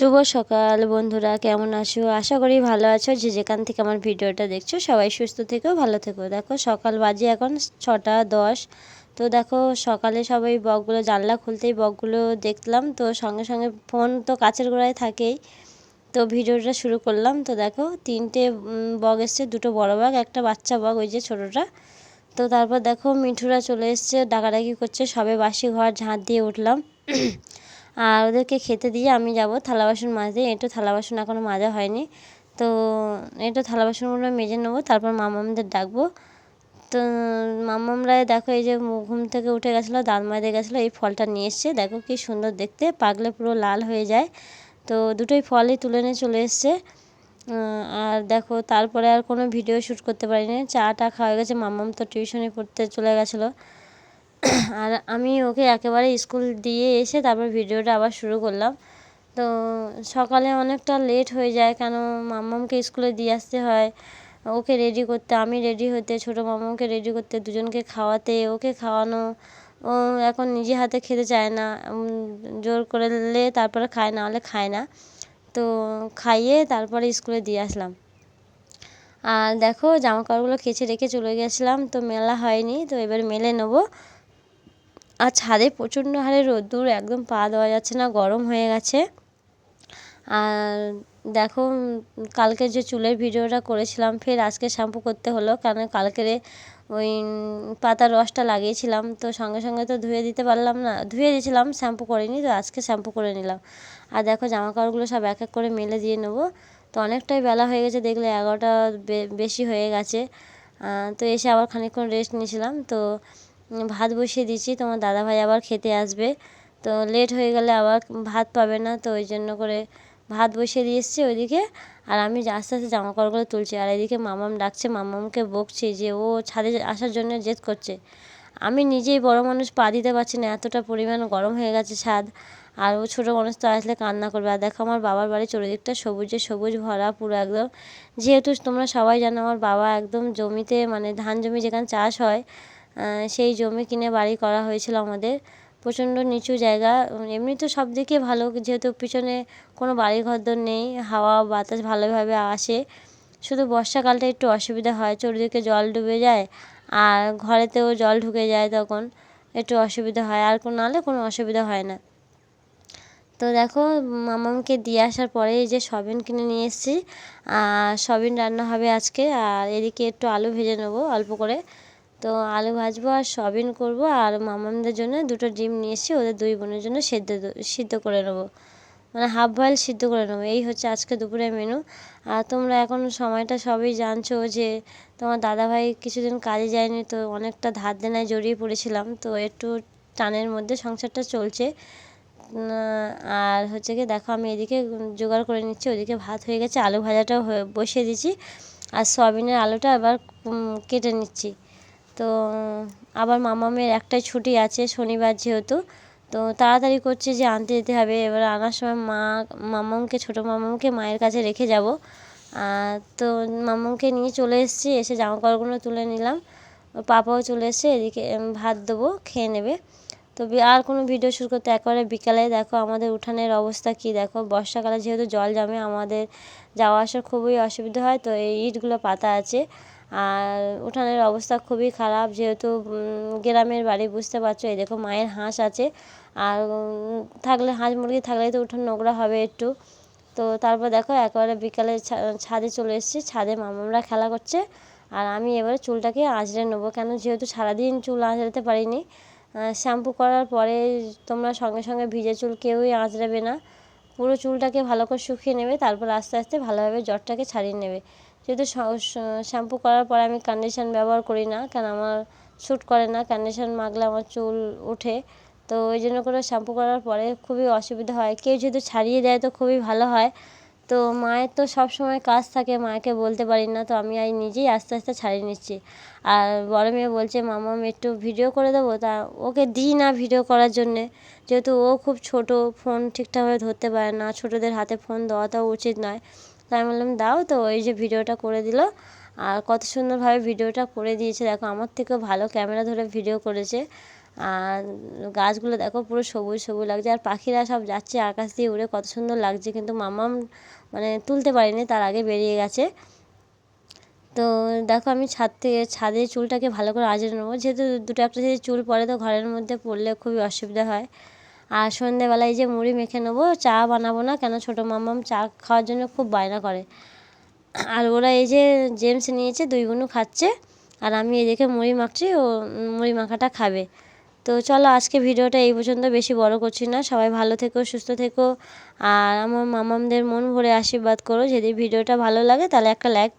শুভ সকাল বন্ধুরা, কেমন আছো? আশা করি ভালো আছো। যে যেখান থেকে আমার ভিডিওটা দেখছ, সবাই সুস্থ থেকেও ভালো থেকো। দেখো, সকাল বাজে এখন ছটা দশ। তো দেখো, সকালে সবাই বকগুলো, জানলা খুলতেই বকগুলো দেখলাম। তো সঙ্গে সঙ্গে ফোন তো কাছের গোড়ায় থাকেই। তো ভিডিওটা শুরু করলাম। তো দেখো, তিনটে বগ এসছে, দুটো বড় বাঘ একটা বাচ্চা বগ ওই যে ছোটোটা। তো তারপর দেখো, মিঠুরা চলে এসছে, ডাকাডাকি করছে, সবে বাসি ঘর ঝাঁট দিয়ে উঠলাম। আর ওদেরকে খেতে দিয়ে আমি যাব থালা বাসন মাজতে। একটু থালা বাসন এখনও মাজা হয়নি। তো একটু থালা বাসনগুলো মেজে নেব, তারপর মামামদের ডাকবো। তো মামামরা দেখো এই যে ঘুম থেকে উঠে গেছিল দাঁত মাজতে গেছিল, এই ফলটা নিয়ে এসছে। দেখো কি সুন্দর দেখতে, পাগলে পুরো লাল হয়ে যায়। তো দুটোই ফলই তুলে নিয়ে চলে এসছে। আর দেখো তারপরে আর কোনো ভিডিও শ্যুট করতে পারিনি। চাটা খাওয়া গেছে মাম্মাম তো টিউশনে পড়তে চলে গেছিল। আর আমি ওকে একেবারে স্কুল দিয়ে এসে তারপর ভিডিওটা আবার শুরু করলাম। তো সকালে অনেকটা লেট হয়ে যায়, কেন মাম্মামকে স্কুলে দিয়ে আসতে হয়, ওকে রেডি করতে, আমি রেডি হতে, ছোটো মামাকে রেডি করতে, দুজনকে খাওয়াতে, ওকে খাওয়ানো, ও এখন নিজে হাতে খেতে চায় না জোর করলে তারপরে খায়, না হলে খায় না। তো খাইয়ে তারপরে স্কুলে দিয়ে আসলাম। আর দেখো জামা কাপড়গুলো কেচে রেখে চলে গেছিলাম, তো মেলা হয়নি, তো এবার মেলে নেব। আর ছাদে প্রচণ্ড হারে রোদ্দুর, একদম পা দেওয়া যাচ্ছে না, গরম হয়ে গেছে। আর দেখো কালকে যে চুলের ভিডিওটা করেছিলাম, ফের আজকে শ্যাম্পু করতে হলো কারণ কালকেরে ওই পাতার রসটা লাগিয়েছিলাম, তো সঙ্গে সঙ্গে তো ধুয়ে দিতে পারলাম না, ধুয়ে দিয়েছিলাম, শ্যাম্পু করিনি, তো আজকে শ্যাম্পু করে নিলাম। আর দেখো জামা কাপড়গুলো সব এক এক করে মেলে দিয়ে নেব, তো অনেকটাই বেলা হয়ে গেছে, দেখলে এগারোটা বেশি হয়ে গেছে। তো এসে আবার খানিকক্ষণ রেস্ট নিয়েছিলাম, তো ভাত বসিয়ে দিচ্ছি, তোমার দাদাভাই আবার খেতে আসবে। তো লেট হয়ে গেলে আবার ভাত পাবে না, তো ওই জন্য করে ভাত বসিয়ে দিয়ে এসছি ওইদিকে। আর আমি আস্তে আস্তে জামা কাপড়গুলো তুলছি, আর এদিকে মামাম ডাকছে, মামামকে বকছি যে ও ছাদে আসার জন্য জেদ করছে। আমি নিজেই বড় মানুষ, পা দিতে পারছি না, এতটা পরিমাণ গরম হয়ে গেছে ছাদ। আর ও ছোটো মানুষ তো আসলে কান্না করবে। আর দেখো আমার বাবার বাড়ির চারিদিকটা সবুজে, সবুজ ভরা পুরো একদম। যেহেতু তোমরা সবাই জানো আমার বাবা একদম জমিতে মানে ধান জমি যেখানে চাষ হয় সেই জমি কিনে বাড়ি করা হয়েছিল আমাদের। প্রচণ্ড নিচু জায়গা। এমনি তো সব দিকে ভালো, যেহেতু পিছনে কোনো বাড়ি ঘরদোর নেই, হাওয়া, বাতাস ভালোভাবে আসে। শুধু বর্ষাকালটা একটু অসুবিধা হয় চারিদিকে জল ডুবে যায় আর ঘরেতেও জল ঢুকে যায় তখন একটু অসুবিধা হয় আর কোনো, নাহলে কোনো অসুবিধা হয় না। তো দেখো, মামামকে দিয়ে আসার পরে এই যে সবিন কিনে নিয়ে এসেছি। আর সবিন রান্না হবে আজকে, আর এদিকে একটু আলু ভেজে নেব অল্প করে। তো আলু ভাজবো আর সয়াবিন করব আর মামামদের জন্য দুটো ডিম নিয়ে এসেছি ওদের দুই বোনের জন্য সেদ্ধ সিদ্ধ করে নেব। মানে হাফ বয়েল সিদ্ধ করে নেব। এই হচ্ছে আজকে দুপুরের মেনু। আর তোমরা এখন সময়টা সবই জানছো যে তোমার দাদাভাই কিছুদিন কাজে যায়নি তো অনেকটা ধার দেনায় জড়িয়ে পড়েছিলাম। তো একটু টানের মধ্যে সংসারটা চলছে। আর হচ্ছে কি দেখো আমি এদিকে জোগাড় করে নিচ্ছি, ওদিকে ভাত হয়ে গেছে, আলু ভাজাটাও বসিয়ে দিচ্ছি। আর সয়াবিনের আলুটা এবার কেটে নিচ্ছি। তো, আবার মামামের একটাই ছুটি আছে শনিবার যেহেতু, তো তাড়াতাড়ি করছে যে আনতে যেতে হবে। এবার আনার সময় মা মামামকে ছোটো মামামকে মায়ের কাছে রেখে যাব। তো মামামকে নিয়ে চলে এসেছি, এসে জামা কাপড়গুলো তুলে নিলাম। পাপাও চলে এসছে, এদিকে ভাত দেবো, খেয়ে নেবে। তো আর কোনো ভিডিও শুরু করতে একেবারে বিকালে। দেখো আমাদের উঠানের অবস্থা কি, দেখো বর্ষাকালে যেহেতু জল জমে, আমাদের যাওয়া আসার খুবই অসুবিধা হয়, তো এই ইটগুলো পাতা আছে। আর উঠানের অবস্থা খুবই খারাপ, যেহেতু গ্রামের বাড়ি বুঝতে পারছ, এই দেখো মায়ের হাঁস আছে। আর থাকলে, হাঁস মুরগি থাকলে তো উঠান নোংরা হবে একটু। তো তারপর দেখো, একেবারে বিকালে ছাদে চলে এসেছি, ছাদে মামামরা খেলা করছে। আর আমি এবারে চুলটাকে আঁচড়ে নেব, কেন যেহেতু সারাদিন চুল আঁচড়াতে পারিনি। শ্যাম্পু করার পরে তোমরা সঙ্গে সঙ্গে ভিজে চুল কেউই আঁচড়াবে না। পুরো চুলটাকে ভালো করে শুকিয়ে নেবে, তারপর আস্তে আস্তে ভালোভাবে জ্বরটাকে ছাড়িয়ে নেবে। যেহেতু শ্যাম্পু করার পরে আমি কন্ডিশন ব্যবহার করি না, কেন আমার শ্যুট করে না কন্ডিশন মাখলে আমার চুল ওঠে তো ওই জন্য করে শ্যাম্পু করার পরে খুবই অসুবিধা হয়। কেউ যেহেতু ছাড়িয়ে দেয় তো খুবই ভালো হয়। তো মায়ের তো সব সময় কাজ থাকে, মাকে বলতে পারি না, তো আমি আই নিজেই আস্তে আস্তে ছাড়িয়ে নিচ্ছি। আর বড় মেয়ে বলছে, মামা, আমি একটু ভিডিও করে দেবো। তা ওকে দিই না ভিডিও করার জন্যে। যেহেতু ও খুব ছোট ফোন ঠিকঠাকভাবে ধরতে পারে না, ছোটোদের হাতে ফোন দেওয়াটাও উচিত নয়। তাই আমি বললাম, দাও তো। ওই যে ভিডিওটা করে দিল। আর কত সুন্দরভাবে ভিডিওটা করে দিয়েছে। দেখো, আমার থেকেও ভালো ক্যামেরা ধরে ভিডিও করেছে। আর গাছগুলো দেখো, পুরো সবুজ সবুজ লাগছে। আর পাখিরা সব যাচ্ছে আকাশ দিয়ে উড়ে। কত সুন্দর লাগছে। কিন্তু মামাম মানে তুলতে পারিনি, তার আগে বেরিয়ে গেছে। তো দেখো, আমি ছাদ থেকে ছাদে চুলটাকে ভালো করে আঁচড়ে নেব। যেহেতু দুটো একটা যদি চুল পড়ে, তো ঘরের মধ্যে পড়লে খুবই অসুবিধা হয়। আর সন্ধেবেলায় যে মুড়ি মেখে নেব, চা বানাবো না, কেন ছোটো মামাম চা খাওয়ার জন্য খুব বায়না করে। আর ওরা এই যে জেমস নিয়েছে, দুই বোনও খাচ্ছে, আর আমি এদিকে মুড়ি মাখছি, ও মুড়ি মাখাটা খাবে। তো চলো আজকে ভিডিওটা এই পর্যন্ত, বেশি বড় করছি না, সবাই ভালো থেকো, সুস্থ থেকো, আর আমার মামামদের মন ভরে আশীর্বাদ করো, যদি ভিডিওটা ভালো লাগে তাহলে একটা লাইক